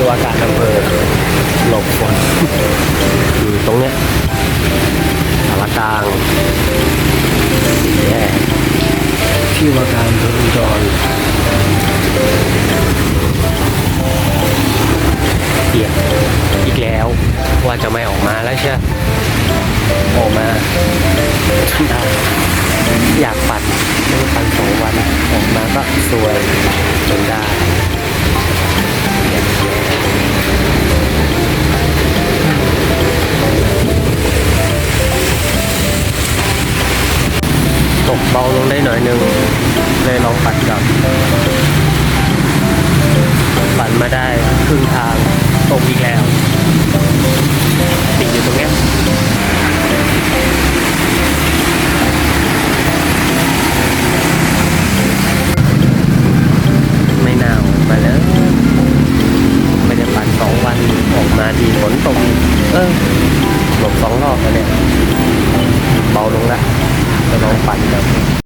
่ว่าการอำเภอหลบฝนอยู่ตรงเนี้ยสารกลางสี่แยกที่ว่าการอำเภออุดรเปียกอีกแล้วว่าจะไม่ออกมาแล้วใช่ออกมาอยากปั่นไม่ปั่นสองวันออกมาก็สวย เบาลงได้หน่อยหนึงเลยลองปัดกลับปั่นมาได้ครึ่งทางตกอีกแล้วติดอยู่ตรงนี้ไม่น่าออกมาเลยไม่ได้ปั่นสองวันออกมาดีฝนตกเออ เบา